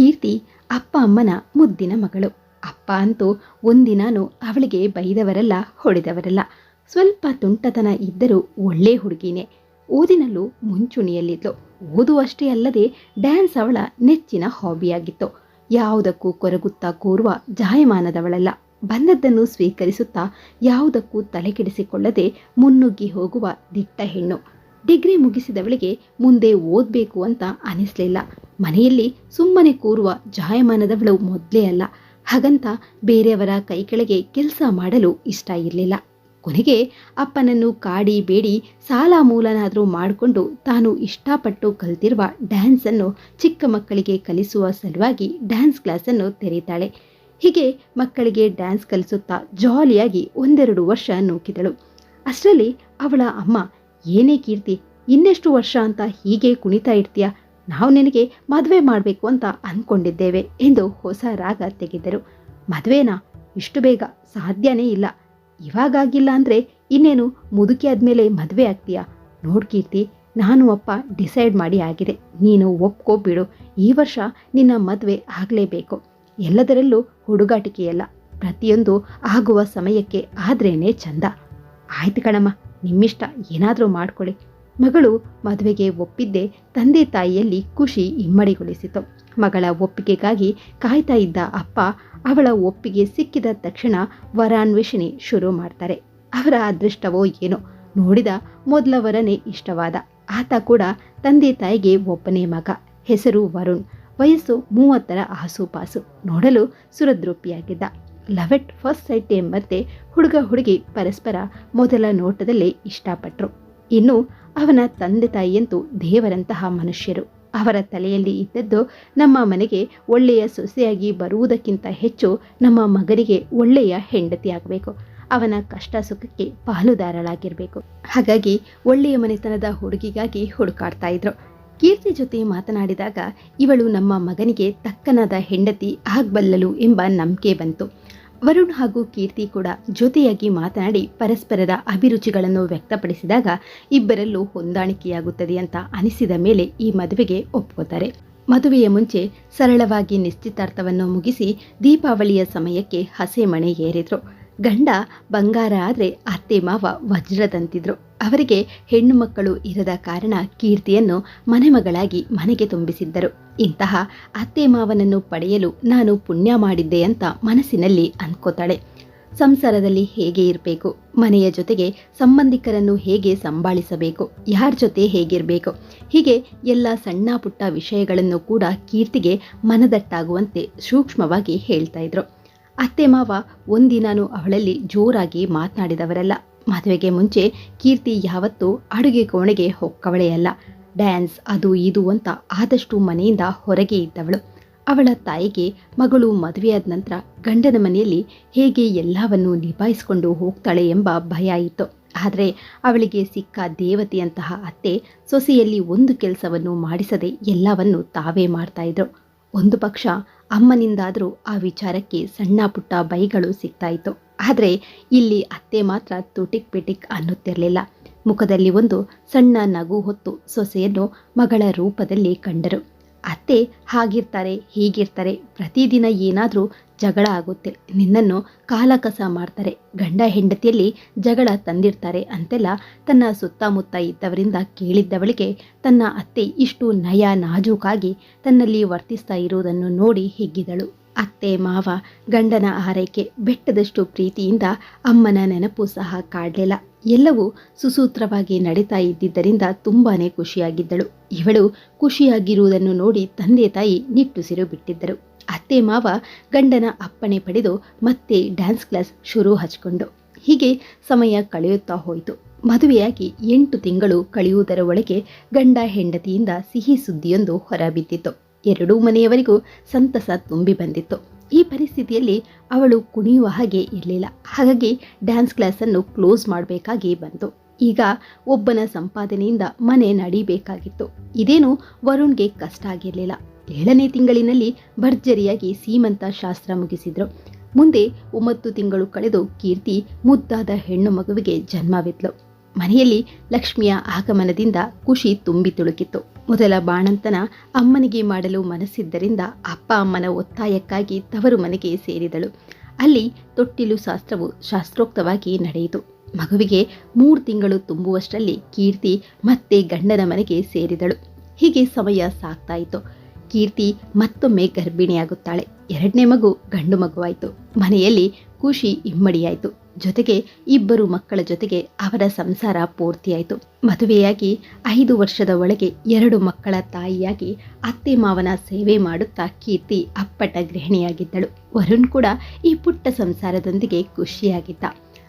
ಕೀರ್ತಿ ಅಪ್ಪ ಅಮ್ಮನ ಮುದ್ದಿನ ಮಗಳು. ಅಪ್ಪ ಅಂತೂ ಒಂದಿನಾನು ಅವಳಿಗೆ ಬೈದವರಲ್ಲ ಹೊಡೆದವರಲ್ಲ. ಸ್ವಲ್ಪ ತುಂಟತನ ಇದ್ದರೂ ಒಳ್ಳೆ ಹುಡುಗಿನೇ. ಓದಿನಲ್ಲೂ ಮುಂಚೂಣಿಯಲ್ಲಿದ್ಲು. ಓದುವಷ್ಟೇ ಅಲ್ಲದೆ ಡ್ಯಾನ್ಸ್ ಅವಳ ನೆಚ್ಚಿನ ಹಾಬಿಯಾಗಿತ್ತು. ಯಾವುದಕ್ಕೂ ಕೊರಗುತ್ತಾ ಕೂರುವ ಜಾಯಮಾನದವಳಲ್ಲ. ಬಂದದ್ದನ್ನು ಸ್ವೀಕರಿಸುತ್ತಾ ಯಾವುದಕ್ಕೂ ತಲೆಕೆಡಿಸಿಕೊಳ್ಳದೆ ಮುನ್ನುಗ್ಗಿ ಹೋಗುವ ದಿಟ್ಟ ಹೆಣ್ಣು. ಡಿಗ್ರಿ ಮುಗಿಸಿದವಳಿಗೆ ಮುಂದೆ ಓದಬೇಕು ಅಂತ ಅನಿಸ್ಲಿಲ್ಲ. ಮನೆಯಲ್ಲಿ ಸುಮ್ಮನೆ ಕೂರುವ ಜಾಯಮಾನದವಳು ಮೊದಲೇ ಅಲ್ಲ. ಹಾಗಂತ ಬೇರೆಯವರ ಕೈ ಕೆಳಗೆ ಕೆಲಸ ಮಾಡಲು ಇಷ್ಟ ಇರಲಿಲ್ಲ. ಕೊನೆಗೆ ಅಪ್ಪನನ್ನು ಕಾಡಿ ಬೇಡಿ ಸಾಲ ಮೂಲನಾದರೂ ಮಾಡಿಕೊಂಡು ತಾನು ಇಷ್ಟಪಟ್ಟು ಕಲಿತಿರುವ ಡ್ಯಾನ್ಸನ್ನು ಚಿಕ್ಕ ಮಕ್ಕಳಿಗೆ ಕಲಿಸುವ ಸಲುವಾಗಿ ಡ್ಯಾನ್ಸ್ ಕ್ಲಾಸನ್ನು ತೆರೀತಾಳೆ. ಹೀಗೆ ಮಕ್ಕಳಿಗೆ ಡ್ಯಾನ್ಸ್ ಕಲಿಸುತ್ತಾ ಜಾಲಿಯಾಗಿ ಒಂದೆರಡು ವರ್ಷ ನೂಕಿದಳು. ಅಷ್ಟರಲ್ಲಿ ಅವಳ ಅಮ್ಮ ಏನೇ ಕೀರ್ತಿ, ಇನ್ನೆಷ್ಟು ವರ್ಷ ಅಂತ ಹೀಗೆ ಕುಣಿತಾ ಇರ್ತೀಯ? ನಾವು ನಿನಗೆ ಮದುವೆ ಮಾಡಬೇಕು ಅಂತ ಅಂದ್ಕೊಂಡಿದ್ದೇವೆ ಎಂದು ಹೊಸ ರಾಗ ತೆಗೆದರು. ಮದುವೆನಾ? ಇಷ್ಟು ಬೇಗ ಸಾಧ್ಯನೇ ಇಲ್ಲ. ಇವಾಗಾಗಿಲ್ಲ ಅಂದರೆ ಇನ್ನೇನು ಮುದುಕಿ ಆದಮೇಲೆ ಮದುವೆ ಆಗ್ತೀಯಾ? ನೋಡ್ ಕೀರ್ತಿ, ನಾನು ಅಪ್ಪ ಡಿಸೈಡ್ ಮಾಡಿ ಆಗಿದೆ. ನೀನು ಒಪ್ಕೋಬಿಡು ಈ ವರ್ಷ ನಿನ್ನ ಮದುವೆ ಆಗಲೇಬೇಕು. ಎಲ್ಲದರಲ್ಲೂ ಹುಡುಗಾಟಿಕೆಯಲ್ಲ. ಪ್ರತಿಯೊಂದು ಆಗುವ ಸಮಯಕ್ಕೆ ಆದ್ರೇನೆ ಚಂದ. ಆಯ್ತು ಕಣಮ್ಮ. ನಿಮ್ಮಿಷ್ಟ ಏನಾದರೂ ಮಾಡ್ಕೊಳ್ಳಿ. ಮಗಳು ಮದುವೆಗೆ ಒಪ್ಪಿದ್ದೆ ತಂದೆ ತಾಯಿಯಲ್ಲಿ ಖುಷಿ ಇಮ್ಮಡಿಗೊಳಿಸಿತು. ಮಗಳ ಒಪ್ಪಿಗೆಗಾಗಿ ಕಾಯ್ತಾ ಇದ್ದ ಅಪ್ಪ ಅವಳ ಒಪ್ಪಿಗೆ ಸಿಕ್ಕಿದ ತಕ್ಷಣ ವರಾನ್ವೇಷಣೆ ಶುರು ಮಾಡ್ತಾರೆ. ಅವರ ಅದೃಷ್ಟವೋ ಏನೋ ನೋಡಿದ ಮೊದಲ ವರನೇ ಇಷ್ಟವಾದ. ಆತ ಕೂಡ ತಂದೆ ತಾಯಿಗೆ ಒಬ್ಬನೇ ಮಗ. ಹೆಸರು ವರುಣ್. ವಯಸ್ಸು ಮೂವತ್ತರ ಆಸುಪಾಸು. ನೋಡಲು ಸುರದ್ರೂಪಿಯಾಗಿದ್ದ. ಲವ್ ಎಟ್ ಫಸ್ಟ್ ಸೈಟ್ ಎಂಬಂತೆ ಹುಡುಗ ಹುಡುಗಿ ಪರಸ್ಪರ ಮೊದಲ ನೋಟದಲ್ಲೇ ಇಷ್ಟಪಟ್ಟರು ಇನ್ನು ಅವನ ತಂದೆ ತಾಯಿಯಂತೂ ದೇವರಂತಹ ಮನುಷ್ಯರು. ಅವರ ತಲೆಯಲ್ಲಿ ಇದ್ದದ್ದು ನಮ್ಮ ಮನೆಗೆ ಒಳ್ಳೆಯ ಸೊಸೆಯಾಗಿ ಬರುವುದಕ್ಕಿಂತ ಹೆಚ್ಚು ನಮ್ಮ ಮಗನಿಗೆ ಒಳ್ಳೆಯ ಹೆಂಡತಿಯಾಗಬೇಕು ಅವನ ಕಷ್ಟ ಸುಖಕ್ಕೆ ಪಾಲುದಾರಳಾಗಿರಬೇಕು. ಹಾಗಾಗಿ ಒಳ್ಳೆಯ ಮನೆತನದ ಹುಡುಗಿಗಾಗಿ ಹುಡುಕಾಡ್ತಾ ಇದ್ರು. ಕೀರ್ತಿ ಜೊತೆ ಮಾತನಾಡಿದಾಗ ಇವಳು ನಮ್ಮ ಮಗನಿಗೆ ತಕ್ಕನಾದ ಹೆಂಡತಿ ಆಗಬಲ್ಲಲು ಎಂಬ ನಂಬಿಕೆ ಬಂತು. ವರುಣ್ ಹಾಗೂ ಕೀರ್ತಿ ಕೂಡ ಜೊತೆಯಾಗಿ ಮಾತನಾಡಿ ಪರಸ್ಪರರ ಅಭಿರುಚಿಗಳನ್ನು ವ್ಯಕ್ತಪಡಿಸಿದಾಗ ಇಬ್ಬರಲ್ಲೂ ಹೊಂದಾಣಿಕೆಯಾಗುತ್ತದೆ ಅಂತ ಅನಿಸಿದ ಮೇಲೆ ಈ ಮದುವೆಗೆ ಒಪ್ಪುತ್ತಾರೆ ಮದುವೆಯ ಮುಂಚೆ ಸರಳವಾಗಿ ನಿಶ್ಚಿತಾರ್ಥವನ್ನು ಮುಗಿಸಿ ದೀಪಾವಳಿಯ ಸಮಯಕ್ಕೆ ಹಸೆ ಮಣೆ ಏರಿದ್ರು. ಗಂಡ ಬಂಗಾರ ಆದರೆ ಅತ್ತೆ ಮಾವ ವಜ್ರದಂತಿದ್ರು. ಅವರಿಗೆ ಹೆಣ್ಣು ಮಕ್ಕಳು ಇರದ ಕಾರಣ ಕೀರ್ತಿಯನ್ನು ಮನೆಮಗಳಾಗಿ ಮನೆಗೆ ತುಂಬಿಸಿದ್ದರು. ಇಂತಹ ಅತ್ತೆ ಮಾವನನ್ನು ಪಡೆಯಲು ನಾನು ಪುಣ್ಯ ಮಾಡಿದ್ದೆ ಅಂತ ಮನಸ್ಸಿನಲ್ಲಿ ಅಂದ್ಕೋತಾಳೆ ಸಂಸಾರದಲ್ಲಿ ಹೇಗೆ ಇರಬೇಕು? ಮನೆಯ ಜೊತೆಗೆ ಸಂಬಂಧಿಕರನ್ನು ಹೇಗೆ ಸಂಭಾಳಿಸಬೇಕು? ಯಾರ ಜೊತೆ ಹೇಗಿರಬೇಕು? ಹೀಗೆ ಎಲ್ಲ ಸಣ್ಣ ಪುಟ್ಟ ವಿಷಯಗಳನ್ನು ಕೂಡ ಕೀರ್ತಿಗೆ ಮನದಟ್ಟಾಗುವಂತೆ ಸೂಕ್ಷ್ಮವಾಗಿ ಹೇಳ್ತಾ ಇದ್ರು. ಅತ್ತೆ ಮಾವ ಒಂದಿನಾನು ಅವಳಲ್ಲಿ ಜೋರಾಗಿ ಮಾತನಾಡಿದವರಲ್ಲ. ಮದುವೆಗೆ ಮುಂಚೆ ಕೀರ್ತಿ ಯಾವತ್ತೂ ಅಡುಗೆ ಕೋಣೆಗೆ ಹೊಕ್ಕವಳೆಯಲ್ಲ ಡ್ಯಾನ್ಸ್, ಅದು, ಇದು ಅಂತ ಆದಷ್ಟು ಮನೆಯಿಂದ ಹೊರಗೆ ಇದ್ದವಳು. ಅವಳ ತಾಯಿಗೆ ಮಗಳು ಮದುವೆಯಾದ ನಂತರ ಗಂಡನ ಮನೆಯಲ್ಲಿ ಹೇಗೆ ಎಲ್ಲವನ್ನೂ ನಿಭಾಯಿಸಿಕೊಂಡು ಹೋಗ್ತಾಳೆ ಎಂಬ ಭಯ ಇತ್ತು. ಆದರೆ ಅವಳಿಗೆ ಸಿಕ್ಕ ದೇವತೆಯಂತಹ ಅತ್ತೆ ಸೊಸೆಯಲ್ಲಿ ಒಂದು ಕೆಲಸವನ್ನು ಮಾಡಿಸದೆ ಎಲ್ಲವನ್ನು ತಾವೇ ಮಾಡ್ತಾ ಇದ್ರು. ಒಂದು ಪಕ್ಷ ಅಮ್ಮನಿಂದಾದರೂ ಆ ವಿಚಾರಕ್ಕೆ ಸಣ್ಣ ಪುಟ್ಟ ಬೈಗಳು ಸಿಗ್ತಾ ಇತ್ತು. ಆದರೆ ಇಲ್ಲಿ ಅತ್ತೆ ಮಾತ್ರ ತುಟಿಕ್ ಪಿಟಿಕ್ ಅನ್ನುತ್ತಿರಲಿಲ್ಲ. ಮುಖದಲ್ಲಿ ಒಂದು ಸಣ್ಣ ನಗು ಹೊತ್ತು ಸೊಸೆಯನ್ನು ಮಗಳ ರೂಪದಲ್ಲಿ ಕಂಡರು. ಅತ್ತೆ ಹಾಗಿರ್ತಾರೆ, ಹೀಗಿರ್ತಾರೆ, ಪ್ರತಿದಿನ ಏನಾದರೂ ಜಗಳ ಆಗುತ್ತೆ, ನಿನ್ನನ್ನು ಕಾಲಕಸ ಮಾಡ್ತಾರೆ, ಗಂಡ ಹೆಂಡತಿಯಲ್ಲಿ ಜಗಳ ತಂದಿರ್ತಾರೆ ಅಂತೆಲ್ಲ ತನ್ನ ಸುತ್ತಮುತ್ತ ಇದ್ದವರಿಂದ ಕೇಳಿದ್ದವಳಿಗೆ ತನ್ನ ಅತ್ತೆ ಇಷ್ಟು ನಯ ನಾಜೂಕಾಗಿ ತನ್ನಲ್ಲಿ ವರ್ತಿಸ್ತಾ ಇರುವುದನ್ನು ನೋಡಿ ಹಿಗ್ಗಿದಳು. ಅತ್ತೆ ಮಾವ ಗಂಡನ ಆರೈಕೆ ಬೆಟ್ಟದಷ್ಟು ಪ್ರೀತಿಯಿಂದ ಅಮ್ಮನ ನೆನಪು ಸಹ ಕಾಡಲಿಲ್ಲ. ಎಲ್ಲವೂ ಸುಸೂತ್ರವಾಗಿ ನಡೀತಾ ಇದ್ದಿದ್ದರಿಂದ ತುಂಬಾನೇ ಖುಷಿಯಾಗಿದ್ದಳು. ಇವಳು ಖುಷಿಯಾಗಿರುವುದನ್ನು ನೋಡಿ ತಂದೆ ತಾಯಿ ನಿಟ್ಟುಸಿರು ಬಿಟ್ಟಿದ್ದರು. ಅತ್ತೆ ಮಾವ ಗಂಡನ ಅಪ್ಪಣೆ ಪಡೆದು ಮತ್ತೆ ಡ್ಯಾನ್ಸ್ ಕ್ಲಾಸ್ ಶುರು ಹಚ್ಕೊಂಡು ಹೀಗೆ ಸಮಯ ಕಳೆಯುತ್ತಾ ಹೋಯಿತು. ಮದುವೆಯಾಗಿ ಎಂಟು ತಿಂಗಳು ಕಳೆಯುವುದರ ಒಳಗೆ ಗಂಡ ಹೆಂಡತಿಯಿಂದ ಸಿಹಿ ಸುದ್ದಿಯೊಂದು ಹೊರಬಿದ್ದಿತ್ತು. ಎರಡೂ ಮನೆಯವರಿಗೂ ಸಂತಸ ತುಂಬಿ ಬಂದಿತ್ತು. ಈ ಪರಿಸ್ಥಿತಿಯಲ್ಲಿ ಅವಳು ಕುಣಿಯುವ ಹಾಗೆ ಇರಲಿಲ್ಲ. ಹಾಗಾಗಿ ಡ್ಯಾನ್ಸ್ ಕ್ಲಾಸನ್ನು ಕ್ಲೋಸ್ ಮಾಡಬೇಕಾಗಿ ಬಂತು. ಈಗ ಒಬ್ಬನ ಸಂಪಾದನೆಯಿಂದ ಮನೆ ನಡಿಬೇಕಾಗಿತ್ತು. ಇದೇನು ವರುಣ್ಗೆ ಕಷ್ಟ ಆಗಿರಲಿಲ್ಲ. ಏಳನೇ ತಿಂಗಳಿನಲ್ಲಿ ಭರ್ಜರಿಯಾಗಿ ಸೀಮಂತ ಶಾಸ್ತ್ರ ಮುಗಿಸಿದ್ರು. ಮುಂದೆ ಒಂಬತ್ತು ತಿಂಗಳು ಕಳೆದು ಕೀರ್ತಿ ಮುದ್ದಾದ ಹೆಣ್ಣು ಮಗುವಿಗೆ ಜನ್ಮವಿದ್ಲು. ಮನೆಯಲ್ಲಿ ಲಕ್ಷ್ಮಿಯ ಆಗಮನದಿಂದ ಖುಷಿ ತುಂಬಿ ತುಳುಕಿತ್ತು. ಮೊದಲ ಬಾಣಂತನ ಅಮ್ಮನಿಗೆ ಮಾಡಲು ಮನಸ್ಸಿದ್ದರಿಂದ ಅಪ್ಪ ಅಮ್ಮನ ಒತ್ತಾಯಕ್ಕಾಗಿ ತವರು ಮನೆಗೆ ಸೇರಿದಳು. ಅಲ್ಲಿ ತೊಟ್ಟಿಲು ಶಾಸ್ತ್ರವು ಶಾಸ್ತ್ರೋಕ್ತವಾಗಿ ನಡೆಯಿತು. ಮಗುವಿಗೆ ಮೂರು ತಿಂಗಳು ತುಂಬುವಷ್ಟರಲ್ಲಿ ಕೀರ್ತಿ ಮತ್ತೆ ಗಂಡನ ಮನೆಗೆ ಸೇರಿದಳು. ಹೀಗೆ ಸಮಯ ಸಾಕ್ತಾಯಿತು ಕೀರ್ತಿ ಮತ್ತೊಮ್ಮೆ ಗರ್ಭಿಣಿಯಾಗುತ್ತಾಳೆ. ಎರಡನೇ ಮಗು ಗಂಡು ಮಗುವಾಯಿತು. ಮನೆಯಲ್ಲಿ ಖುಷಿ ಇಮ್ಮಡಿಯಾಯಿತು. ಜೊತೆಗೆ ಇಬ್ಬರು ಮಕ್ಕಳ ಜೊತೆಗೆ ಅವರ ಸಂಸಾರ ಪೂರ್ತಿಯಾಯಿತು. ಮದುವೆಯಾಗಿ ಐದು ವರ್ಷದ ಒಳಗೆ ಎರಡು ಮಕ್ಕಳ ತಾಯಿಯಾಗಿ ಅತ್ತೆ ಮಾವನ ಸೇವೆ ಮಾಡುತ್ತಾ ಕೀರ್ತಿ ಅಪ್ಪಟ ಗೃಹಿಣಿಯಾಗಿದ್ದಳು. ವರುಣ್ ಕೂಡ ಈ ಪುಟ್ಟ ಸಂಸಾರದೊಂದಿಗೆ ಖುಷಿಯಾಗಿದ್ದ.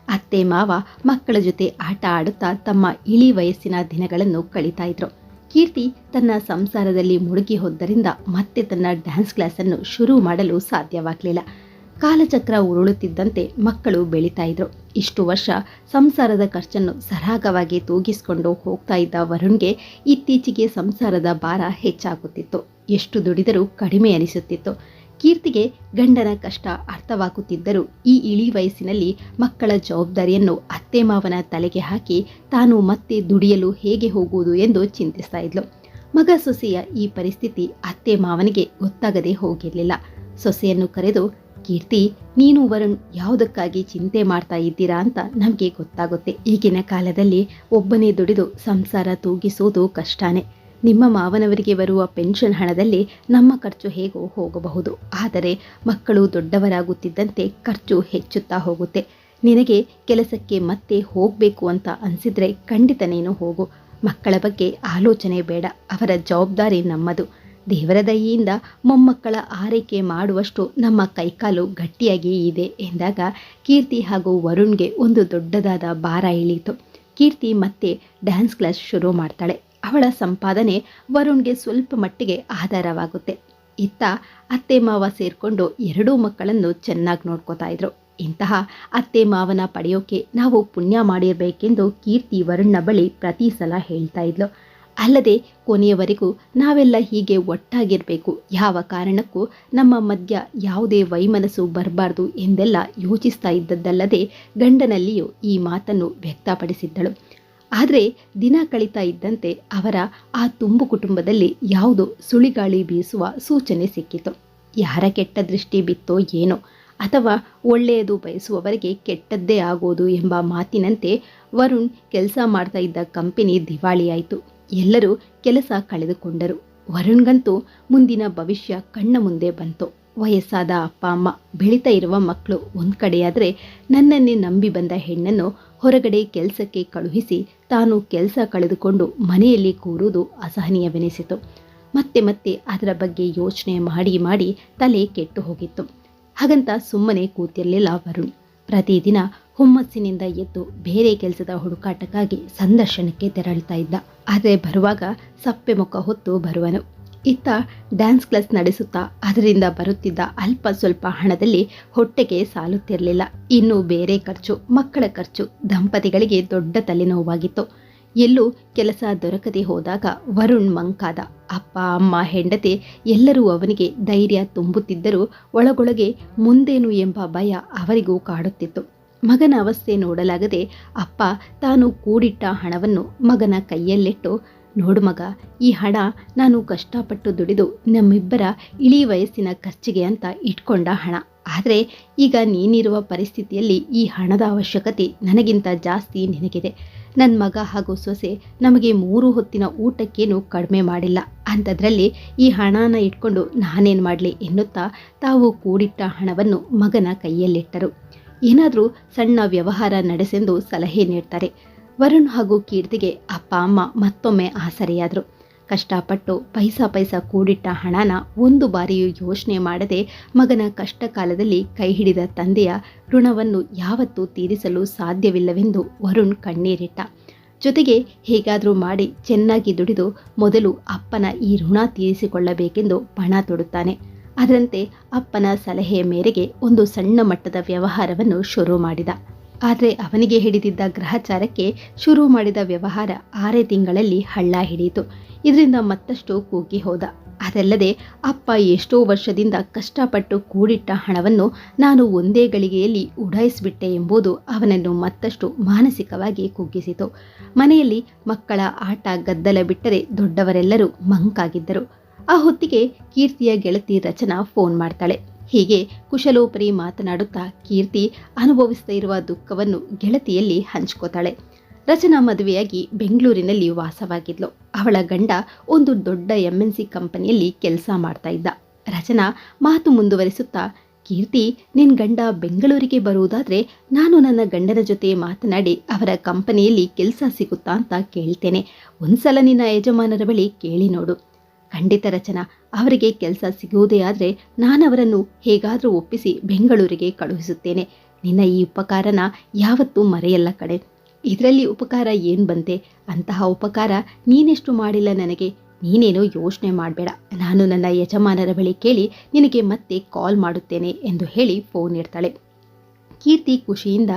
ಅತ್ತೆ ಮಾವ ಮಕ್ಕಳ ಜೊತೆ ಆಟ ಆಡುತ್ತಾ ತಮ್ಮ ಇಳಿ ವಯಸ್ಸಿನ ದಿನಗಳನ್ನು ಕಳೀತಾ ಇದ್ರು. ಕೀರ್ತಿ ತನ್ನ ಸಂಸಾರದಲ್ಲಿ ಮುಳುಗಿ ಹೋದ್ದರಿಂದ ಮತ್ತೆ ತನ್ನ ಡ್ಯಾನ್ಸ್ ಕ್ಲಾಸನ್ನು ಶುರು ಮಾಡಲು ಸಾಧ್ಯವಾಗಲಿಲ್ಲ. ಕಾಲಚಕ್ರ ಉರುಳುತ್ತಿದ್ದಂತೆ ಮಕ್ಕಳು ಬೆಳೀತಾ ಇದ್ರು. ಇಷ್ಟು ವರ್ಷ ಸಂಸಾರದ ಖರ್ಚನ್ನು ಸರಾಗವಾಗಿ ತೂಗಿಸಿಕೊಂಡು ಹೋಗ್ತಾ ಇದ್ದ ವರುಣ್ಗೆ ಇತ್ತೀಚೆಗೆ ಸಂಸಾರದ ಭಾರ ಹೆಚ್ಚಾಗುತ್ತಿತ್ತು. ಎಷ್ಟು ದುಡಿದರೂ ಕಡಿಮೆ ಅನಿಸುತ್ತಿತ್ತು. ಕೀರ್ತಿಗೆ ಗಂಡನ ಕಷ್ಟ ಅರ್ಥವಾಗುತ್ತಿದ್ದರೂ ಈ ಇಳಿ ವಯಸ್ಸಿನಲ್ಲಿ ಮಕ್ಕಳ ಜವಾಬ್ದಾರಿಯನ್ನು ಅತ್ತೆ ಮಾವನ ತಲೆಗೆ ಹಾಕಿ ತಾನು ಮತ್ತೆ ದುಡಿಯಲು ಹೇಗೆ ಹೋಗುವುದು ಎಂದು ಚಿಂತಿಸ್ತಾ ಇದ್ಲು. ಮಗ ಸೊಸೆಯ ಈ ಪರಿಸ್ಥಿತಿ ಅತ್ತೆ ಮಾವನಿಗೆ ಗೊತ್ತಾಗದೆ ಹೋಗಿರಲಿಲ್ಲ. ಸೊಸೆಯನ್ನು ಕರೆದು ಕೀರ್ತಿ, ನೀನು ವರುಣ್ ಯಾವುದಕ್ಕಾಗಿ ಚಿಂತೆ ಮಾಡ್ತಾ ಇದ್ದೀರಾ ಅಂತ ನಮಗೆ ಗೊತ್ತಾಗುತ್ತೆ. ಈಗಿನ ಕಾಲದಲ್ಲಿ ಒಬ್ಬನೇ ದುಡಿದು ಸಂಸಾರ ತೂಗಿಸುವುದು ಕಷ್ಟನೇ. ನಿಮ್ಮ ಮಾವನವರಿಗೆ ಬರುವ ಪೆನ್ಷನ್ ಹಣದಲ್ಲಿ ನಮ್ಮ ಖರ್ಚು ಹೇಗೋ ಹೋಗಬಹುದು. ಆದರೆ ಮಕ್ಕಳು ದೊಡ್ಡವರಾಗುತ್ತಿದ್ದಂತೆ ಖರ್ಚು ಹೆಚ್ಚುತ್ತಾ ಹೋಗುತ್ತೆ. ನಿನಗೆ ಕೆಲಸಕ್ಕೆ ಮತ್ತೆ ಹೋಗಬೇಕು ಅಂತ ಅನಿಸಿದರೆ ಖಂಡಿತ ನೀನು ಹೋಗು. ಮಕ್ಕಳ ಬಗ್ಗೆ ಆಲೋಚನೆ ಬೇಡ. ಅವರ ಜವಾಬ್ದಾರಿ ನಮ್ಮದು. ದೇವರ ದಯೆಯಿಂದ ಮೊಮ್ಮಕ್ಕಳ ಆರೈಕೆ ಮಾಡುವಷ್ಟು ನಮ್ಮ ಕೈಕಾಲು ಗಟ್ಟಿಯಾಗಿ ಇದೆ ಎಂದಾಗ ಕೀರ್ತಿ ಹಾಗೂ ವರುಣ್ಗೆ ಒಂದು ದೊಡ್ಡದಾದ ಭಾರ ಇಳೀತು ಕೀರ್ತಿ ಮತ್ತೆ ಡ್ಯಾನ್ಸ್ ಕ್ಲಾಸ್ ಶುರು ಮಾಡ್ತಾಳೆ. ಅವಳ ಸಂಪಾದನೆ ವರುಣ್ಗೆ ಸ್ವಲ್ಪ ಮಟ್ಟಿಗೆ ಆಧಾರವಾಗುತ್ತೆ. ಇತ್ತ ಅತ್ತೆ ಮಾವ ಸೇರಿಕೊಂಡು ಎರಡೂ ಮಕ್ಕಳನ್ನು ಚೆನ್ನಾಗಿ ನೋಡ್ಕೋತಾ ಇದ್ರು. ಇಂತಹ ಅತ್ತೆ ಮಾವನ ಪಡೆಯೋಕೆ ನಾವು ಪುಣ್ಯ ಮಾಡಿರಬೇಕೆಂದು ಕೀರ್ತಿ ವರುಣ್ನ ಬಳಿ ಪ್ರತಿ ಸಲ ಹೇಳ್ತಾ ಇದ್ಲು. ಅಲ್ಲದೆ ಕೊನೆಯವರೆಗೂ ನಾವೆಲ್ಲ ಹೀಗೆ ಒಟ್ಟಾಗಿರಬೇಕು. ಯಾವ ಕಾರಣಕ್ಕೂ ನಮ್ಮ ಮಧ್ಯ ಯಾವುದೇ ವೈಮನಸ್ಸು ಬರಬಾರ್ದು ಎಂದೆಲ್ಲ ಯೋಚಿಸ್ತಾ ಇದ್ದದ್ದಲ್ಲದೆ ಗಂಡನಲ್ಲಿಯೂ ಈ ಮಾತನ್ನು ವ್ಯಕ್ತಪಡಿಸಿದ್ದಳು. ಆದರೆ ದಿನ ಕಳೀತಾ ಇದ್ದಂತೆ ಅವರ ಆ ತುಂಬು ಕುಟುಂಬದಲ್ಲಿ ಯಾವುದೋ ಸುಳಿಗಾಳಿ ಬೀಸುವ ಸೂಚನೆ ಸಿಕ್ಕಿತು. ಯಾರ ಕೆಟ್ಟ ದೃಷ್ಟಿ ಬಿತ್ತೋ ಏನೋ ಅಥವಾ ಒಳ್ಳೆಯದು ಬಯಸುವವರಿಗೆ ಕೆಟ್ಟದ್ದೇ ಆಗೋದು ಎಂಬ ಮಾತಿನಂತೆ ವರುಣ್ ಕೆಲಸ ಮಾಡ್ತಾ ಇದ್ದ ಕಂಪೆನಿ ದಿವಾಳಿಯಾಯಿತು. ಎಲ್ಲರೂ ಕೆಲಸ ಕಳೆದುಕೊಂಡರು. ವರುಣ್ಗಂತೂ ಮುಂದಿನ ಭವಿಷ್ಯ ಕಣ್ಣ ಮುಂದೆ ಬಂತು. ವಯಸ್ಸಾದ ಅಪ್ಪ, ಅಮ್ಮ, ಬೆಳೀತಾ ಇರುವ ಮಕ್ಕಳು ಒಂದು ಕಡೆಯಾದರೆ ನನ್ನನ್ನೇ ನಂಬಿ ಬಂದ ಹೆಣ್ಣನ್ನು ಹೊರಗಡೆ ಕೆಲಸಕ್ಕೆ ಕಳುಹಿಸಿ ತಾನು ಕೆಲಸ ಕಳೆದುಕೊಂಡು ಮನೆಯಲ್ಲಿ ಕೂರುವುದು ಅಸಹನೀಯವೆನಿಸಿತು. ಮತ್ತೆ ಮತ್ತೆ ಅದರ ಬಗ್ಗೆ ಯೋಚನೆ ಮಾಡಿ ಮಾಡಿ ತಲೆ ಕೆಟ್ಟು ಹೋಗಿತ್ತು. ಹಾಗಂತ ಸುಮ್ಮನೆ ಕೂತಿರಲಿಲ್ಲ ವರುಣ್. ಪ್ರತಿದಿನ ಹುಮ್ಮಸ್ಸಿನಿಂದ ಎದ್ದು ಬೇರೆ ಕೆಲಸದ ಹುಡುಕಾಟಕ್ಕಾಗಿ ಸಂದರ್ಶನಕ್ಕೆ ತೆರಳುತ್ತಾ ಇದ್ದ. ಆದರೆ ಬರುವಾಗ ಸಪ್ಪೆ ಮುಖ ಹೊತ್ತು ಬರುವನು. ಇತ್ತ ಡ್ಯಾನ್ಸ್ ಕ್ಲಾಸ್ ನಡೆಸುತ್ತಾ ಅದರಿಂದ ಬರುತ್ತಿದ್ದ ಅಲ್ಪ ಸ್ವಲ್ಪ ಹಣದಲ್ಲಿ ಹೊಟ್ಟೆಗೆ ಸಾಲುತ್ತಿರಲಿಲ್ಲ. ಇನ್ನು ಬೇರೆ ಖರ್ಚು, ಮಕ್ಕಳ ಖರ್ಚು, ದಂಪತಿಗಳಿಗೆ ದೊಡ್ಡ ತಲೆನೋವಾಗಿತ್ತು. ಎಲ್ಲೂ ಕೆಲಸ ದೊರಕದೆ ಹೋದಾಗ ವರುಣ್ ಮಂಕಾದ, ಅಪ್ಪ, ಅಮ್ಮ, ಹೆಂಡತಿ ಎಲ್ಲರೂ ಅವನಿಗೆ ಧೈರ್ಯ ತುಂಬುತ್ತಿದ್ದರೂ ಒಳಗೊಳಗೆ ಮುಂದೇನು ಎಂಬ ಭಯ ಅವರಿಗೂ ಕಾಡುತ್ತಿತ್ತು. ಮಗನ ಅವಸ್ಥೆ ನೋಡಲಾಗದೆ ಅಪ್ಪ ತಾನು ಕೂಡಿಟ್ಟ ಹಣವನ್ನು ಮಗನ ಕೈಯಲ್ಲಿಟ್ಟು, ನೋಡು ಮಗ, ಈ ಹಣ ನಾನು ಕಷ್ಟಪಟ್ಟು ದುಡಿದು ನಮ್ಮಿಬ್ಬರ ಇಳಿ ವಯಸ್ಸಿನ ಖರ್ಚಿಗೆ ಅಂತ ಇಟ್ಕೊಂಡ ಹಣ. ಆದರೆ ಈಗ ನೀನಿರುವ ಪರಿಸ್ಥಿತಿಯಲ್ಲಿ ಈ ಹಣದ ಅವಶ್ಯಕತೆ ನನಗಿಂತ ಜಾಸ್ತಿ ನಿನಗಿದೆ. ನನ್ನ ಮಗ ಹಾಗೂ ಸೊಸೆ ನಮಗೆ ಮೂರು ಹೊತ್ತಿನ ಊಟಕ್ಕೇನು ಕಡಿಮೆ ಮಾಡಿಲ್ಲ. ಅಂಥದ್ರಲ್ಲಿ ಈ ಹಣನ ಇಟ್ಕೊಂಡು ನಾನೇನು ಮಾಡಲಿ? ಎನ್ನುತ್ತಾ ತಾವು ಕೂಡಿಟ್ಟ ಹಣವನ್ನು ಮಗನ ಕೈಯಲ್ಲಿಟ್ಟರು. ಏನಾದರೂ ಸಣ್ಣ ವ್ಯವಹಾರ ನಡೆಸೆಂದು ಸಲಹೆ ನೀಡ್ತಾರೆ. ವರುಣ್ ಹಾಗೂ ಕೀರ್ತಿಗೆ ಅಪ್ಪ, ಅಮ್ಮ ಮತ್ತೊಮ್ಮೆ ಆಸರೆಯಾದರು. ಕಷ್ಟಪಟ್ಟು ಪೈಸಾ ಪೈಸಾ ಕೂಡಿಟ್ಟ ಹಣನ ಒಂದು ಬಾರಿಯೂ ಯೋಚನೆ ಮಾಡದೆ ಮಗನ ಕಷ್ಟ ಕಾಲದಲ್ಲಿ ಕೈ ಹಿಡಿದ ತಂದೆಯ ಋಣವನ್ನು ಯಾವತ್ತೂ ತೀರಿಸಲು ಸಾಧ್ಯವಿಲ್ಲವೆಂದು ವರುಣ್ ಕಣ್ಣೀರಿಟ್ಟ. ಜೊತೆಗೆ ಹೇಗಾದರೂ ಮಾಡಿ ಚೆನ್ನಾಗಿ ದುಡಿದು ಮೊದಲು ಅಪ್ಪನ ಈ ಋಣ ತೀರಿಸಿಕೊಳ್ಳಬೇಕೆಂದು ಪಣ ತೊಡುತ್ತಾನೆ. ಅದರಂತೆ ಅಪ್ಪನ ಸಲಹೆಯ ಮೇರೆಗೆ ಒಂದು ಸಣ್ಣ ಮಟ್ಟದ ವ್ಯವಹಾರವನ್ನು ಶುರು ಮಾಡಿದ. ಆದರೆ ಅವನಿಗೆ ಹಿಡಿದಿದ್ದ ಗ್ರಹಚಾರಕ್ಕೆ ಶುರು ಮಾಡಿದ ವ್ಯವಹಾರ ಆರೇ ತಿಂಗಳಲ್ಲಿ ಹಳ್ಳ ಹಿಡಿಯಿತು. ಇದರಿಂದ ಮತ್ತಷ್ಟು ಕೂಗಿ ಹೋದ. ಅದಲ್ಲದೆ ಅಪ್ಪ ಎಷ್ಟೋ ವರ್ಷದಿಂದ ಕಷ್ಟಪಟ್ಟು ಕೂಡಿಟ್ಟ ಹಣವನ್ನು ನಾನು ಒಂದೇ ಗಳಿಗೆಯಲ್ಲಿ ಉಡಾಯಿಸಿಬಿಟ್ಟೆ ಎಂಬುದು ಅವನನ್ನು ಮತ್ತಷ್ಟು ಮಾನಸಿಕವಾಗಿ ಕುಗ್ಗಿಸಿತು. ಮನೆಯಲ್ಲಿ ಮಕ್ಕಳ ಆಟ ಗದ್ದಲ ಬಿಟ್ಟರೆ ದೊಡ್ಡವರೆಲ್ಲರೂ ಮಂಕಾಗಿದ್ದರು. ಆ ಹೊತ್ತಿಗೆ ಕೀರ್ತಿಯ ಗೆಳತಿ ರಚನಾ ಫೋನ್ ಮಾಡ್ತಾಳೆ. ಹೀಗೆ ಕುಶಲೋಪರಿ ಮಾತನಾಡುತ್ತಾ ಕೀರ್ತಿ ಅನುಭವಿಸ್ತಾ ಇರುವ ದುಃಖವನ್ನು ಗೆಳತಿಯಲ್ಲಿ ಹಂಚ್ಕೋತಾಳೆ. ರಚನಾ ಮದುವೆಯಾಗಿ ಬೆಂಗಳೂರಿನಲ್ಲಿ ವಾಸವಾಗಿದ್ಲು. ಅವಳ ಗಂಡ ಒಂದು ದೊಡ್ಡ ಎಂ ಎನ್ ಸಿ ಕಂಪನಿಯಲ್ಲಿ ಕೆಲಸ ಮಾಡ್ತಾ ಇದ್ದ. ರಚನಾ ಮಾತು ಮುಂದುವರಿಸುತ್ತಾ, ಕೀರ್ತಿ ನಿನ್ನ ಗಂಡ ಬೆಂಗಳೂರಿಗೆ ಬರುವುದಾದರೆ ನಾನು ನನ್ನ ಗಂಡನ ಜೊತೆ ಮಾತನಾಡಿ ಅವರ ಕಂಪನಿಯಲ್ಲಿ ಕೆಲಸ ಸಿಗುತ್ತಾ ಅಂತ ಕೇಳ್ತೇನೆ. ಒಂದ್ಸಲ ನಿನ್ನ ಯಜಮಾನರ ಬಳಿ ಕೇಳಿ ನೋಡು. ಖಂಡಿತ ರಚನಾ, ಅವರಿಗೆ ಕೆಲಸ ಸಿಗುವುದೇ ಆದರೆ ನಾನು ಅವರನ್ನು ಹೇಗಾದರೂ ಒಪ್ಪಿಸಿ ಬೆಂಗಳೂರಿಗೆ ಕಳುಹಿಸುತ್ತೇನೆ. ನಿನ್ನ ಈ ಉಪಕಾರನ ಯಾವತ್ತೂ ಮರೆಯಲ್ಲ ಕಡೆ ಇದರಲ್ಲಿ ಉಪಕಾರ ಏನು ಬಂತೆ? ಅಂತಹ ಉಪಕಾರ ನೀನೆಷ್ಟು ಮಾಡಿಲ್ಲ ನನಗೆ. ನೀನೇನೋ ಯೋಚನೆ ಮಾಡಬೇಡ. ನಾನು ನನ್ನ ಯಜಮಾನರ ಬಳಿ ಕೇಳಿ ನಿನಗೆ ಮತ್ತೆ ಕಾಲ್ ಮಾಡುತ್ತೇನೆ ಎಂದು ಹೇಳಿ ಫೋನ್ ಇಡ್ತಾಳೆ. ಕೀರ್ತಿ ಖುಷಿಯಿಂದ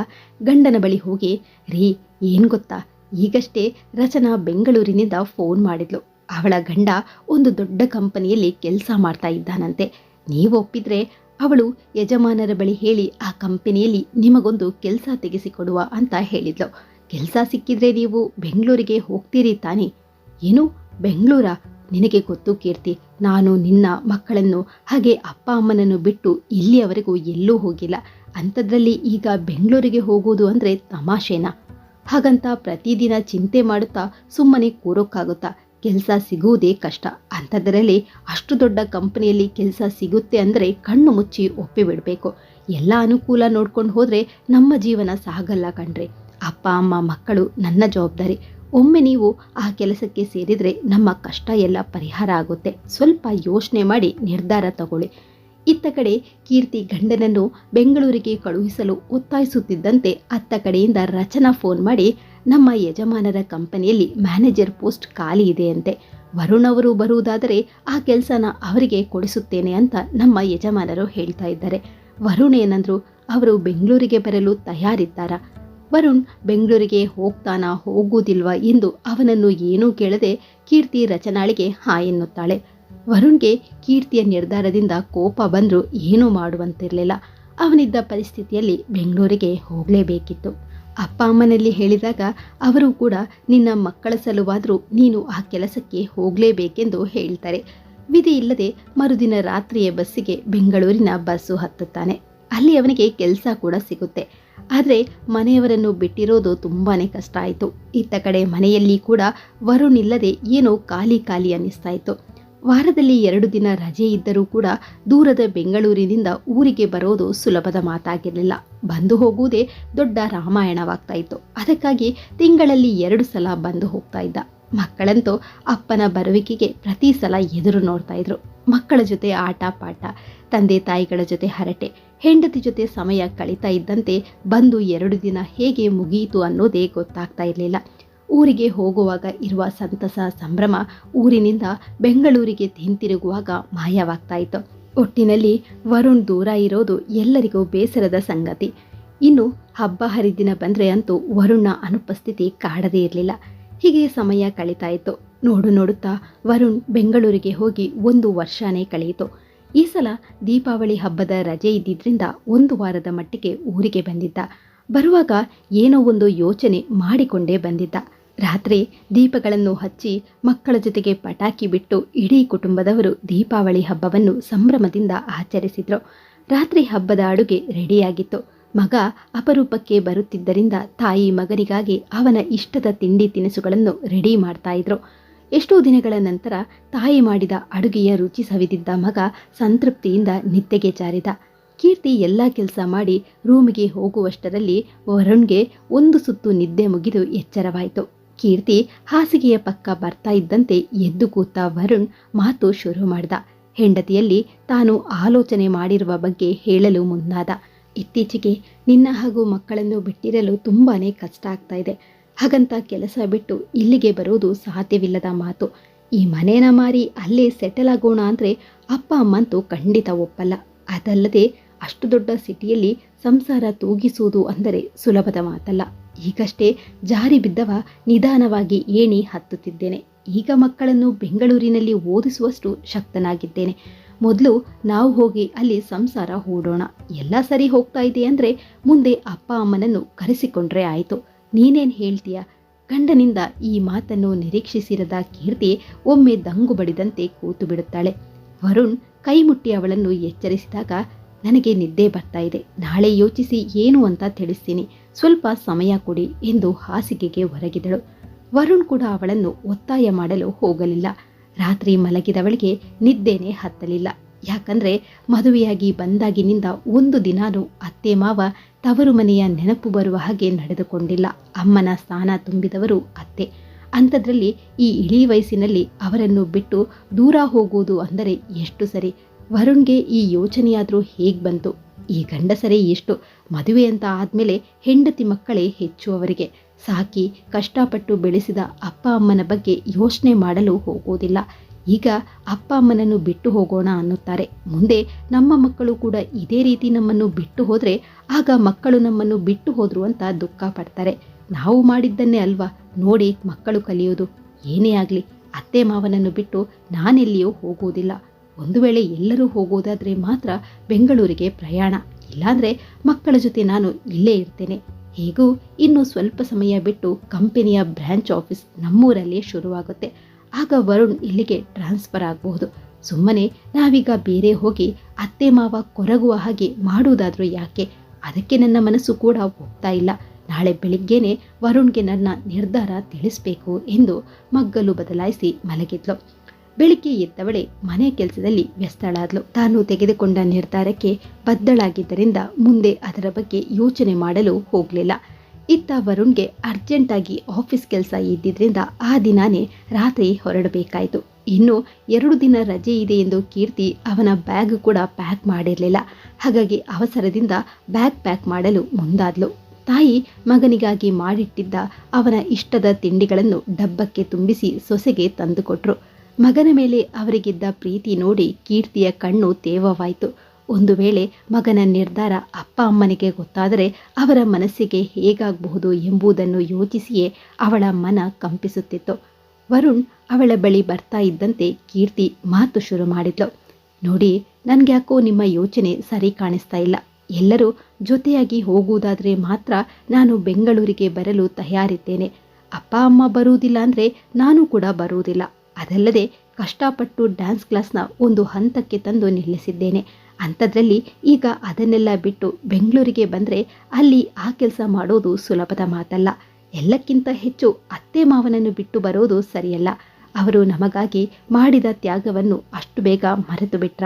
ಗಂಡನ ಬಳಿ ಹೋಗಿ, ರೀ, ಏನು ಗೊತ್ತಾ? ಈಗಷ್ಟೇ ರಚನಾ ಬೆಂಗಳೂರಿನಿಂದ ಫೋನ್ ಮಾಡಿದ್ಲು. ಅವಳ ಗಂಡ ಒಂದು ದೊಡ್ಡ ಕಂಪನಿಯಲ್ಲಿ ಕೆಲಸ ಮಾಡ್ತಾ ಇದ್ದಾನಂತೆ. ನೀವು ಒಪ್ಪಿದ್ರೆ ಅವಳು ಯಜಮಾನರ ಬಳಿ ಹೇಳಿ ಆ ಕಂಪನಿಯಲ್ಲಿ ನಿಮಗೊಂದು ಕೆಲಸ ತೆಗೆಸಿಕೊಡುವ ಅಂತ ಹೇಳಿದ್ಲು. ಕೆಲಸ ಸಿಕ್ಕಿದ್ರೆ ನೀವು ಬೆಂಗಳೂರಿಗೆ ಹೋಗ್ತೀರಿ ತಾನೇ? ಏನು? ಬೆಂಗಳೂರ? ನಿನಗೆ ಗೊತ್ತು ಕೀರ್ತಿ, ನಾನು ನಿನ್ನ ಮಕ್ಕಳನ್ನು ಹಾಗೆ ಅಪ್ಪ ಅಮ್ಮನನ್ನು ಬಿಟ್ಟು ಇಲ್ಲಿಯವರೆಗೂ ಎಲ್ಲೂ ಹೋಗಿಲ್ಲ. ಅಂಥದ್ರಲ್ಲಿ ಈಗ ಬೆಂಗಳೂರಿಗೆ ಹೋಗೋದು ಅಂದರೆ ತಮಾಷೆನಾ? ಹಾಗಂತ ಪ್ರತಿದಿನ ಚಿಂತೆ ಮಾಡುತ್ತಾ ಸುಮ್ಮನೆ ಕೂರೋಕ್ಕಾಗುತ್ತಾ? ಕೆಲಸ ಸಿಗುವುದೇ ಕಷ್ಟ. ಅಂಥದ್ದರಲ್ಲಿ ಅಷ್ಟು ದೊಡ್ಡ ಕಂಪನಿಯಲ್ಲಿ ಕೆಲಸ ಸಿಗುತ್ತೆ ಅಂದರೆ ಕಣ್ಣು ಮುಚ್ಚಿ ಒಪ್ಪಿಬಿಡಬೇಕು ಎಲ್ಲ ಅನುಕೂಲ ನೋಡ್ಕೊಂಡು ಹೋದರೆ ನಮ್ಮ ಜೀವನ ಸಾಗಲ್ಲ ಕಣ್ರಿ. ಅಪ್ಪ, ಅಮ್ಮ, ಮಕ್ಕಳು ನನ್ನ ಜವಾಬ್ದಾರಿ. ಒಮ್ಮೆ ನೀವು ಆ ಕೆಲಸಕ್ಕೆ ಸೇರಿದರೆ ನಮ್ಮ ಕಷ್ಟ ಎಲ್ಲ ಪರಿಹಾರ ಆಗುತ್ತೆ. ಸ್ವಲ್ಪ ಯೋಚನೆ ಮಾಡಿ ನಿರ್ಧಾರ ತಗೊಳ್ಳಿ. ಇತ್ತ ಕಡೆ ಕೀರ್ತಿ ಗಂಡನನ್ನು ಬೆಂಗಳೂರಿಗೆ ಕಳುಹಿಸಲು ಒತ್ತಾಯಿಸುತ್ತಿದ್ದಂತೆ ಅತ್ತ ಕಡೆಯಿಂದ ರಚನಾ ಫೋನ್ ಮಾಡಿ ನಮ್ಮ ಯಜಮಾನರ ಕಂಪನಿಯಲ್ಲಿ ಮ್ಯಾನೇಜರ್ ಪೋಸ್ಟ್ ಖಾಲಿ ಇದೆಯಂತೆ ವರುಣ್ ಅವರು ಬರುವುದಾದರೆ ಆ ಕೆಲಸನ ಅವರಿಗೆ ಕೊಡಿಸುತ್ತೇನೆ ಅಂತ ನಮ್ಮ ಯಜಮಾನರು ಹೇಳ್ತಾ ಇದ್ದಾರೆ. ವರುಣ್ ಏನಂದ್ರು, ಅವರು ಬೆಂಗಳೂರಿಗೆ ಬರಲು ತಯಾರಿದ್ದಾರಾ. ವರುಣ್ ಬೆಂಗಳೂರಿಗೆ ಹೋಗ್ತಾನಾ ಹೋಗುವುದಿಲ್ವಾ ಎಂದು ಅವನನ್ನು ಏನೂ ಕೇಳದೆ ಕೀರ್ತಿ ರಚನಾಳಿಗೆ ಹಾ ಎನ್ನುತ್ತಾಳೆ. ವರುಣ್ಗೆ ಕೀರ್ತಿಯ ನಿರ್ಧಾರದಿಂದ ಕೋಪ ಬಂದರೂ ಏನೂ ಮಾಡುವಂತಿರಲಿಲ್ಲ. ಅವನಿದ್ದ ಪರಿಸ್ಥಿತಿಯಲ್ಲಿ ಬೆಂಗಳೂರಿಗೆ ಹೋಗಲೇಬೇಕಿತ್ತು. ಅಪ್ಪ ಅಮ್ಮನಲ್ಲಿ ಹೇಳಿದಾಗ ಅವರು ಕೂಡ, ನಿನ್ನ ಮಕ್ಕಳ ಸಲುವಾದರೂ ನೀನು ಆ ಕೆಲಸಕ್ಕೆ ಹೋಗಲೇಬೇಕೆಂದು ಹೇಳ್ತಾರೆ. ವಿಧಿ ಇಲ್ಲದೆ ಮರುದಿನ ರಾತ್ರಿಯ ಬಸ್ಸಿಗೆ ಬೆಂಗಳೂರಿನ ಬಸ್ಸು ಹತ್ತುತ್ತಾನೆ. ಅಲ್ಲಿ ಅವನಿಗೆ ಕೆಲಸ ಕೂಡ ಸಿಗುತ್ತೆ. ಆದರೆ ಮನೆಯವರನ್ನು ಬಿಟ್ಟಿರೋದು ತುಂಬಾ ಕಷ್ಟ ಆಯಿತು. ಇತ್ತ ಕಡೆ ಮನೆಯಲ್ಲಿ ಕೂಡ ವರುಣ್ ಇಲ್ಲದೆ ಏನೋ ಖಾಲಿ ಖಾಲಿ ಅನ್ನಿಸ್ತಾ ಇತ್ತು. ವಾರದಲ್ಲಿ ಎರಡು ದಿನ ರಜೆ ಇದ್ದರೂ ಕೂಡ ದೂರದ ಬೆಂಗಳೂರಿನಿಂದ ಊರಿಗೆ ಬರೋದು ಸುಲಭದ ಮಾತಾಗಿರಲಿಲ್ಲ. ಬಂದು ಹೋಗುವುದೇ ದೊಡ್ಡ ರಾಮಾಯಣವಾಗ್ತಾ ಇತ್ತು. ಅದಕ್ಕಾಗಿ ತಿಂಗಳಲ್ಲಿ ಎರಡು ಸಲ ಬಂದು ಹೋಗ್ತಾ ಇದ್ದ. ಮಕ್ಕಳಂತೂ ಅಪ್ಪನ ಬರುವಿಕೆಗೆ ಪ್ರತಿ ಸಲ ಎದುರು ನೋಡ್ತಾ ಇದ್ರು. ಮಕ್ಕಳ ಜೊತೆ ಆಟ ಪಾಠ, ತಂದೆ ತಾಯಿಗಳ ಜೊತೆ ಹರಟೆ, ಹೆಂಡತಿ ಜೊತೆ ಸಮಯ ಕಳೀತಾ ಇದ್ದಂತೆ ಬಂದು ಎರಡು ದಿನ ಹೇಗೆ ಮುಗಿಯಿತು ಅನ್ನೋದೇ ಗೊತ್ತಾಗ್ತಾ ಇರಲಿಲ್ಲ. ಊರಿಗೆ ಹೋಗುವಾಗ ಇರುವ ಸಂತಸ ಸಂಭ್ರಮ ಊರಿನಿಂದ ಬೆಂಗಳೂರಿಗೆ ಹಿಂತಿರುಗುವಾಗ ಮಾಯವಾಗ್ತಾ ಒಟ್ಟಿನಲ್ಲಿ ವರುಣ್ ದೂರ ಇರೋದು ಎಲ್ಲರಿಗೂ ಬೇಸರದ ಸಂಗತಿ. ಇನ್ನು ಹಬ್ಬ ಹರಿದಿನ ಬಂದರೆ ಅಂತೂ ವರುಣ್ನ ಅನುಪಸ್ಥಿತಿ ಕಾಡದೇ ಇರಲಿಲ್ಲ. ಹೀಗೆ ಸಮಯ ಕಳೀತಾ ಇತ್ತು. ನೋಡು ನೋಡುತ್ತಾ ವರುಣ್ ಬೆಂಗಳೂರಿಗೆ ಹೋಗಿ ಒಂದು ವರ್ಷನೇ ಕಳೆಯಿತು. ಈ ಸಲ ದೀಪಾವಳಿ ಹಬ್ಬದ ರಜೆ ಇದ್ದಿದ್ದರಿಂದ ಒಂದು ವಾರದ ಮಟ್ಟಿಗೆ ಊರಿಗೆ ಬಂದಿದ್ದ. ಬರುವಾಗ ಏನೋ ಒಂದು ಯೋಚನೆ ಮಾಡಿಕೊಂಡೇ ಬಂದಿದ್ದ. ರಾತ್ರಿ ದೀಪಗಳನ್ನು ಹಚ್ಚಿ ಮಕ್ಕಳ ಜೊತೆಗೆ ಪಟಾಕಿ ಬಿಟ್ಟು ಇಡೀ ಕುಟುಂಬದವರು ದೀಪಾವಳಿ ಹಬ್ಬವನ್ನು ಸಂಭ್ರಮದಿಂದ ಆಚರಿಸಿದರು. ರಾತ್ರಿ ಹಬ್ಬದ ಅಡುಗೆ ರೆಡಿಯಾಗಿತ್ತು. ಮಗ ಅಪರೂಪಕ್ಕೆ ಬರುತ್ತಿದ್ದರಿಂದ ತಾಯಿ ಮಗನಿಗಾಗಿ ಅವನ ಇಷ್ಟದ ತಿಂಡಿ ತಿನಿಸುಗಳನ್ನು ರೆಡಿ ಮಾಡ್ತಾ ಇದ್ರು. ಎಷ್ಟೋ ದಿನಗಳ ನಂತರ ತಾಯಿ ಮಾಡಿದ ಅಡುಗೆಯ ರುಚಿ ಸವಿದಿದ್ದ ಮಗ ಸಂತೃಪ್ತಿಯಿಂದ ನಿದ್ದೆಗೆ ಜಾರಿದ. ಕೀರ್ತಿ ಎಲ್ಲ ಕೆಲಸ ಮಾಡಿ ರೂಮಿಗೆ ಹೋಗುವಷ್ಟರಲ್ಲಿ ವರುಣ್ಗೆ ಒಂದು ಸುತ್ತು ನಿದ್ದೆ ಮುಗಿದು ಎಚ್ಚರವಾಯಿತು. ಕೀರ್ತಿ ಹಾಸಿಗೆಯ ಪಕ್ಕ ಬರ್ತಾ ಇದ್ದಂತೆ ಎದ್ದು ಕೂತ ವರುಣ್ ಮಾತು ಶುರು ಮಾಡ್ದ. ಹೆಂಡತಿಯಲ್ಲಿ ತಾನು ಆಲೋಚನೆ ಮಾಡಿರುವ ಬಗ್ಗೆ ಹೇಳಲು ಮುಂದಾದ. ಇತ್ತೀಚೆಗೆ ನಿನ್ನ ಹಾಗೂ ಮಕ್ಕಳನ್ನು ಬಿಟ್ಟಿರಲು ತುಂಬಾನೇ ಕಷ್ಟ ಆಗ್ತಾ ಇದೆ. ಹಾಗಂತ ಕೆಲಸ ಬಿಟ್ಟು ಇಲ್ಲಿಗೆ ಬರೋದು ಸಾಧ್ಯವಿಲ್ಲದ ಮಾತು. ಈ ಮನೇನ ಮಾರಿ ಅಲ್ಲೇ ಸೆಟಲ್ ಆಗೋಣ ಅಂದರೆ ಅಪ್ಪ ಅಮ್ಮಂತೂ ಖಂಡಿತ ಒಪ್ಪಲ್ಲ. ಅದಲ್ಲದೆ ಅಷ್ಟು ದೊಡ್ಡ ಸಿಟಿಯಲ್ಲಿ ಸಂಸಾರ ತೂಗಿಸುವುದು ಅಂದರೆ ಸುಲಭದ ಮಾತಲ್ಲ. ಈಗಷ್ಟೇ ಜಾರಿ ಬಿದ್ದವ ನಿಧಾನವಾಗಿ ಏಣಿ ಹತ್ತುತ್ತಿದ್ದೇನೆ. ಈಗ ಮಕ್ಕಳನ್ನು ಬೆಂಗಳೂರಿನಲ್ಲಿ ಓದಿಸುವಷ್ಟು ಶಕ್ತನಾಗಿದ್ದೇನೆ. ಮೊದಲು ನಾವು ಹೋಗಿ ಅಲ್ಲಿ ಸಂಸಾರ ಹೂಡೋಣ. ಎಲ್ಲ ಸರಿ ಹೋಗ್ತಾ ಇದೆ ಅಂದರೆ ಮುಂದೆ ಅಪ್ಪ ಅಮ್ಮನನ್ನು ಕರೆಸಿಕೊಂಡ್ರೆ ಆಯಿತು. ನೀನೇನು ಹೇಳ್ತೀಯ? ಗಂಡನಿಂದ ಈ ಮಾತನ್ನು ನಿರೀಕ್ಷಿಸಿರದ ಕೀರ್ತಿ ಒಮ್ಮೆ ದಂಗು ಬಡಿದಂತೆ ಕೂತು ಬಿಡುತ್ತಾಳೆ. ವರುಣ್ ಕೈಮುಟ್ಟಿ ಅವಳನ್ನು ಎಚ್ಚರಿಸಿದಾಗ ನನಗೆ ನಿದ್ದೆ ಬರ್ತಾ ಇದೆ. ನಾಳೆ ಯೋಚಿಸಿ ಏನು ಅಂತ ತಿಳಿಸ್ತೀನಿ. ಸ್ವಲ್ಪ ಸಮಯ ಕೊಡಿ ಎಂದು ಹಾಸಿಗೆಗೆ ಹೊರಗಿದಳು ವರುಣ್ ಕೂಡ ಅವಳನ್ನು ಒತ್ತಾಯ ಮಾಡಲು ಹೋಗಲಿಲ್ಲ. ರಾತ್ರಿ ಮಲಗಿದವಳಿಗೆ ನಿದ್ದೆನೇ ಹತ್ತಲಿಲ್ಲ. ಯಾಕಂದ್ರೆ ಮದುವೆಯಾಗಿ ಬಂದಾಗಿನಿಂದ ಒಂದು ದಿನಾನೂ ಅತ್ತೆ ಮಾವ ತವರು ಮನೆಯ ನೆನಪು ಬರುವ ಹಾಗೆ ನಡೆದುಕೊಂಡಿಲ್ಲ. ಅಮ್ಮನ ಸ್ಥಾನ ತುಂಬಿದವರು ಅತ್ತೆ. ಅಂಥದ್ರಲ್ಲಿ ಈ ಇಳಿ ವಯಸ್ಸಿನಲ್ಲಿ ಅವರನ್ನು ಬಿಟ್ಟು ದೂರ ಹೋಗುವುದು ಅಂದರೆ ಎಷ್ಟು ಸರಿ? ವರುಣ್ಗೆ ಈ ಯೋಚನೆಯಾದರೂ ಹೇಗೆ ಬಂತು? ಈ ಗಂಡಸರೇ ಎಷ್ಟು ಮದುವೆ ಅಂತ ಆದಮೇಲೆ ಹೆಂಡತಿ ಮಕ್ಕಳೇ ಹೆಚ್ಚು ಅವರಿಗೆ. ಸಾಕಿ ಕಷ್ಟಪಟ್ಟು ಬೆಳೆಸಿದ ಅಪ್ಪ ಅಮ್ಮನ ಬಗ್ಗೆ ಯೋಚನೆ ಮಾಡಲು ಹೋಗೋದಿಲ್ಲ. ಈಗ ಅಪ್ಪ ಅಮ್ಮನನ್ನು ಬಿಟ್ಟು ಹೋಗೋಣ ಅನ್ನುತ್ತಾರೆ. ಮುಂದೆ ನಮ್ಮ ಮಕ್ಕಳು ಕೂಡ ಇದೇ ರೀತಿ ನಮ್ಮನ್ನು ಬಿಟ್ಟು ಹೋದರೆ ಆಗ ಮಕ್ಕಳು ನಮ್ಮನ್ನು ಬಿಟ್ಟು ಹೋದರು ಅಂತ ದುಃಖ ಪಡ್ತಾರೆ. ನಾವು ಮಾಡಿದ್ದನ್ನೇ ಅಲ್ವಾ? ನೋಡಿ ಮಕ್ಕಳು ಕಲಿಯೋದು. ಏನೇ ಆಗಲಿ, ಅತ್ತೆ ಮಾವನನ್ನು ಬಿಟ್ಟು ನಾನೆಲ್ಲಿಯೂ ಹೋಗುವುದಿಲ್ಲ ಒಂದು ವೇಳೆ ಎಲ್ಲರೂ ಹೋಗೋದಾದರೆ ಮಾತ್ರ ಬೆಂಗಳೂರಿಗೆ ಪ್ರಯಾಣ. ಇಲ್ಲಾಂದರೆ ಮಕ್ಕಳ ಜೊತೆ ನಾನು ಇಲ್ಲೇ ಇರ್ತೇನೆ. ಹೇಗೂ ಇನ್ನು ಸ್ವಲ್ಪ ಸಮಯ ಬಿಟ್ಟು ಕಂಪನಿಯ ಬ್ರ್ಯಾಂಚ್ ಆಫೀಸ್ ನಮ್ಮೂರಲ್ಲೇ ಶುರುವಾಗುತ್ತೆ. ಆಗ ವರುಣ್ ಇಲ್ಲಿಗೆ ಟ್ರಾನ್ಸ್ಫರ್ ಆಗಬಹುದು. ಸುಮ್ಮನೆ ನಾವೀಗ ಬೇರೆ ಹೋಗಿ ಅತ್ತೆ ಮಾವ ಕೊರಗುವ ಹಾಗೆ ಮಾಡುವುದಾದರೂ ಯಾಕೆ? ಅದಕ್ಕೆ ನನ್ನ ಮನಸ್ಸು ಕೂಡ ಹೋಗ್ತಾ ಇಲ್ಲ. ನಾಳೆ ಬೆಳಿಗ್ಗೆನೆ ವರುಣ್ಗೆ ನನ್ನ ನಿರ್ಧಾರ ತಿಳಿಸ್ಬೇಕು ಎಂದು ಮಗ್ಗಲು ಬದಲಾಯಿಸಿ ಮಲಗಿದ್ಲು. ಬೆಳಿಗ್ಗೆ ಎದ್ದವಳೆ ಮನೆ ಕೆಲಸದಲ್ಲಿ ವ್ಯಸ್ತಳಾದ್ಲು. ತಾನು ತೆಗೆದುಕೊಂಡ ನಿರ್ಧಾರಕ್ಕೆ ಬದ್ದಳಾಗಿದ್ದರಿಂದ ಮುಂದೆ ಅದರ ಬಗ್ಗೆ ಯೋಚನೆ ಮಾಡಲು ಹೋಗಲಿಲ್ಲ. ಇತ್ತ ವರುಣ್ಗೆ ಅರ್ಜೆಂಟಾಗಿ ಆಫೀಸ್ ಕೆಲಸ ಇದ್ದಿದ್ದರಿಂದ ಆ ದಿನಾನೇ ರಾತ್ರಿ ಹೊರಡಬೇಕಾಯಿತು. ಇನ್ನು ಎರಡು ದಿನ ರಜೆ ಇದೆ ಎಂದು ಕೀರ್ತಿ ಅವನ ಬ್ಯಾಗ್ ಕೂಡ ಪ್ಯಾಕ್ ಮಾಡಿರಲಿಲ್ಲ. ಹಾಗಾಗಿ ಅವಸರದಿಂದ ಬ್ಯಾಗ್ ಪ್ಯಾಕ್ ಮಾಡಲು ಮುಂದಾದ್ಲು. ತಾಯಿ ಮಗನಿಗಾಗಿ ಮಾಡಿಟ್ಟಿದ್ದ ಅವನ ಇಷ್ಟದ ತಿಂಡಿಗಳನ್ನು ಡಬ್ಬಕ್ಕೆ ತುಂಬಿಸಿ ಸೊಸೆಗೆ ತಂದುಕೊಟ್ರು. ಮಗನ ಮೇಲೆ ಅವರಿಗಿದ್ದ ಪ್ರೀತಿ ನೋಡಿ ಕೀರ್ತಿಯ ಕಣ್ಣು ತೇವವಾಯಿತು. ಒಂದು ವೇಳೆ ಮಗನ ನಿರ್ಧಾರ ಅಪ್ಪ ಅಮ್ಮನಿಗೆ ಗೊತ್ತಾದರೆ ಅವರ ಮನಸ್ಸಿಗೆ ಹೇಗಾಗಬಹುದು ಎಂಬುದನ್ನು ಯೋಚಿಸಿಯೇ ಅವಳ ಮನ ಕಂಪಿಸುತ್ತಿತ್ತು. ವರುಣ್ ಅವಳ ಬಳಿ ಬರ್ತಾ ಇದ್ದಂತೆ ಕೀರ್ತಿ ಮಾತು ಶುರು ಮಾಡಿದ್ಲು. ನೋಡಿ, ನನಗ್ಯಾಕೋ ನಿಮ್ಮ ಯೋಚನೆ ಸರಿ ಕಾಣಿಸ್ತಾ ಇಲ್ಲ. ಎಲ್ಲರೂ ಜೊತೆಯಾಗಿ ಹೋಗುವುದಾದರೆ ಮಾತ್ರ ನಾನು ಬೆಂಗಳೂರಿಗೆ ಬರಲು ತಯಾರಿದ್ದೇನೆ. ಅಪ್ಪ ಅಮ್ಮ ಬರುವುದಿಲ್ಲ ಅಂದರೆ ನಾನು ಕೂಡ ಬರುವುದಿಲ್ಲ. ಅದಲ್ಲದೆ ಕಷ್ಟಪಟ್ಟು ಡ್ಯಾನ್ಸ್ ಕ್ಲಾಸ್ನ ಒಂದು ಹಂತಕ್ಕೆ ತಂದು ನಿಲ್ಲಿಸಿದ್ದೇನೆ. ಅಂಥದ್ರಲ್ಲಿ ಈಗ ಅದನ್ನೆಲ್ಲ ಬಿಟ್ಟು ಬೆಂಗಳೂರಿಗೆ ಬಂದರೆ ಅಲ್ಲಿ ಆ ಕೆಲಸ ಮಾಡೋದು ಸುಲಭದ ಮಾತಲ್ಲ. ಎಲ್ಲಕ್ಕಿಂತ ಹೆಚ್ಚು ಅತ್ತೆ ಮಾವನನ್ನು ಬಿಟ್ಟು ಬರೋದು ಸರಿಯಲ್ಲ. ಅವರು ನಮಗಾಗಿ ಮಾಡಿದ ತ್ಯಾಗವನ್ನು ಅಷ್ಟು ಬೇಗ ಮರೆತು ಬಿಟ್ರ.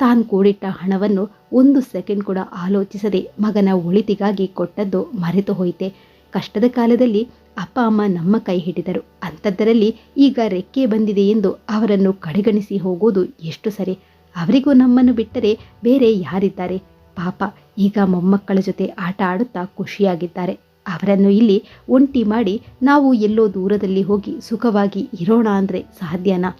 ತಾನು ಕೂಡಿಟ್ಟ ಹಣವನ್ನು ಒಂದು ಸೆಕೆಂಡ್ ಕೂಡ ಆಲೋಚಿಸದೆ ಮಗನ ಒಳಿತಿಗಾಗಿ ಕೊಟ್ಟದ್ದು ಮರೆತು ಹೋಯಿತೆ. ಕಷ್ಟದ ಕಾಲದಲ್ಲಿ ಅಪ್ಪ ಅಮ್ಮ ನಮ್ಮ ಕೈ ಹಿಡಿದರು. ಅಂಥದ್ದರಲ್ಲಿ ಈಗ ರೆಕ್ಕೆ ಬಂದಿದೆ ಎಂದು ಅವರನ್ನು ಕಡೆಗಣಿಸಿ ಹೋಗುವುದು ಎಷ್ಟು ಸರಿ. ಅವರಿಗೂ ನಮ್ಮನ್ನು ಬಿಟ್ಟರೆ ಬೇರೆ ಯಾರಿದ್ದಾರೆ? ಪಾಪ, ಈಗ ಮೊಮ್ಮಕ್ಕಳ ಜೊತೆ ಆಟ ಆಡುತ್ತಾ ಖುಷಿಯಾಗಿದ್ದಾರೆ. ಅವರನ್ನು ಇಲ್ಲಿ ಒಂಟಿ ಮಾಡಿ ನಾವು ಎಲ್ಲೋ ದೂರದಲ್ಲಿ ಹೋಗಿ ಸುಖವಾಗಿ ಇರೋಣ ಅಂದರೆ ಸಾಧ್ಯನಾ?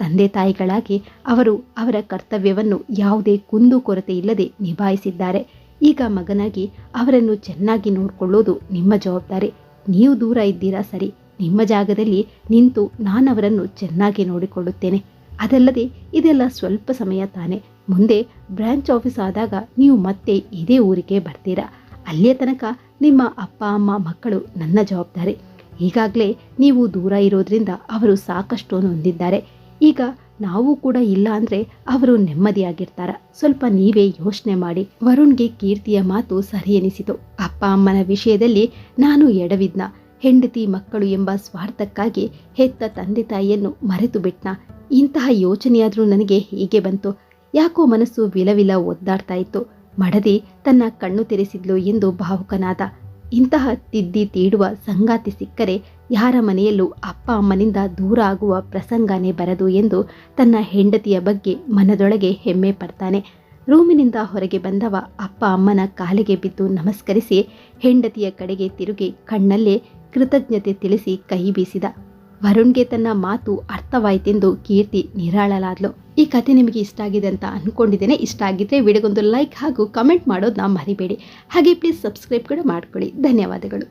ತಂದೆ ತಾಯಿಗಳಾಗಿ ಅವರು ಅವರ ಕರ್ತವ್ಯವನ್ನು ಯಾವುದೇ ಕುಂದು ಕೊರತೆ ಇಲ್ಲದೆ ನಿಭಾಯಿಸಿದ್ದಾರೆ. ಈಗ ಮಗನಾಗಿ ಅವರನ್ನು ಚೆನ್ನಾಗಿ ನೋಡಿಕೊಳ್ಳೋದು ನಿಮ್ಮ ಜವಾಬ್ದಾರಿ. ನೀವು ದೂರ ಇದ್ದೀರಾ ಸರಿ. ನಿಮ್ಮ ಜಾಗದಲ್ಲಿ ನಿಂತು ನಾನು ಅವರನ್ನು ಚೆನ್ನಾಗಿ ನೋಡಿಕೊಳ್ಳುತ್ತೇನೆ. ಅದಲ್ಲದೆ ಇದೆಲ್ಲ ಸ್ವಲ್ಪ ಸಮಯ ತಾನೆ. ಮುಂದೆ ಬ್ರಾಂಚ್ ಆಫೀಸ್ ಆದಾಗ ನೀವು ಮತ್ತೆ ಇದೇ ಊರಿಗೆ ಬರ್ತೀರಾ. ಅಲ್ಲಿಯ ತನಕ ನಿಮ್ಮ ಅಪ್ಪ, ಅಮ್ಮ, ಮಕ್ಕಳು ನನ್ನ ಜವಾಬ್ದಾರಿ. ಈಗಾಗಲೇ ನೀವು ದೂರ ಇರೋದ್ರಿಂದ ಅವರು ಸಾಕಷ್ಟು ಹೊಂದಿದ್ದಾರೆ ಈಗ ನಾವು ಕೂಡ ಇಲ್ಲ ಅಂದರೆ ಅವರು ನೆಮ್ಮದಿಯಾಗಿರ್ತಾರ. ಸ್ವಲ್ಪ ನೀವೇ ಯೋಚನೆ ಮಾಡಿ. ವರುಣ್ಗೆ ಕೀರ್ತಿಯ ಮಾತು ಸರಿ ಎನಿಸಿತು. ಅಪ್ಪ ಅಮ್ಮನ ವಿಷಯದಲ್ಲಿ ನಾನು ಎಡವಿದ್ನ. ಹೆಂಡತಿ ಮಕ್ಕಳು ಎಂಬ ಸ್ವಾರ್ಥಕ್ಕಾಗಿ ಹೆತ್ತ ತಂದೆ ತಾಯಿಯನ್ನು ಮರೆತು ಬಿಟ್ನ. ಇಂತಹ ಯೋಚನೆಯಾದರೂ ನನಗೆ ಹೀಗೆ ಬಂತು. ಯಾಕೋ ಮನಸ್ಸು ವಿಲವಿಲ ಒದ್ದಾಡ್ತಾ ಇತ್ತು. ಮಡದಿ ತನ್ನ ಕಣ್ಣು ತೆರೆಸಿದ್ಲು ಎಂದು ಭಾವುಕನಾದ. ಇಂತಹ ತಿದ್ದಿ ತೀಡುವ ಸಂಗಾತಿ ಸಿಕ್ಕರೆ ಯಾರ ಮನೆಯಲ್ಲೂ ಅಪ್ಪ ಅಮ್ಮನಿಂದ ದೂರ ಆಗುವ ಪ್ರಸಂಗನೇ ಬರದು ಎಂದು ತನ್ನ ಹೆಂಡತಿಯ ಬಗ್ಗೆ ಮನದೊಳಗೆ ಹೆಮ್ಮೆ ಪಡ್ತಾನೆ. ರೂಮಿನಿಂದ ಹೊರಗೆ ಬಂದವ ಅಪ್ಪ ಅಮ್ಮನ ಕಾಲಿಗೆ ಬಿದ್ದು ನಮಸ್ಕರಿಸಿ ಹೆಂಡತಿಯ ಕಡೆಗೆ ತಿರುಗಿ ಕಣ್ಣಲ್ಲೇ ಕೃತಜ್ಞತೆ ತಿಳಿಸಿ ಕೈ ಬೀಸಿದ. ವರುಣ್ಗೆ ತನ್ನ ಮಾತು ಅರ್ಥವಾಯ್ತೆಂದು ಕೀರ್ತಿ ನಿರಾಳಲಾದ್ಲು. ಈ ಕತೆ ನಿಮಗೆ ಇಷ್ಟ ಆಗಿದೆ ಅಂತ ಅಂದ್ಕೊಂಡಿದ್ದೇನೆ ಇಷ್ಟ ಆಗಿದ್ರೆ ವಿಡಿಯೋಗೊಂದು ಲೈಕ್ ಹಾಗೂ ಕಮೆಂಟ್ ಮಾಡೋದನ್ನ ಮರಿಬೇಡಿ. ಹಾಗೆ ಪ್ಲೀಸ್ ಸಬ್ಸ್ಕ್ರೈಬ್ ಕೂಡ ಮಾಡ್ಕೊಳ್ಳಿ. ಧನ್ಯವಾದಗಳು.